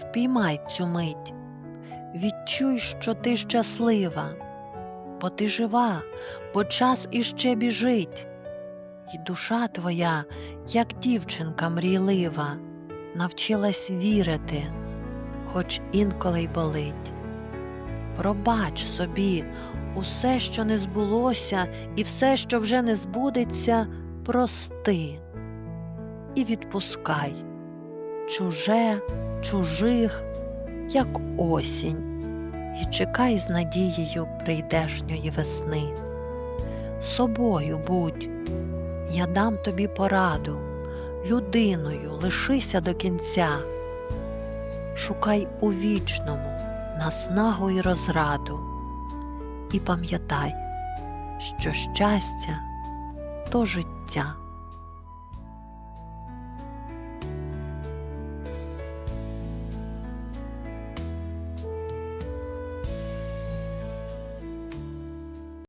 Впіймай цю мить, відчуй, що ти щаслива, бо ти жива, бо час іще біжить, і душа твоя, як дівчинка мрійлива, навчилась вірити, хоч інколи й болить. Пробач собі усе, що не збулося, і все, що вже не збудеться, прости. І відпускай чуже, чужих, як осінь, і чекай з надією прийдешньої весни. Собою будь, я дам тобі пораду, людиною лишися до кінця, шукай у вічному наснагу й розраду, і пам'ятай, що щастя то життя.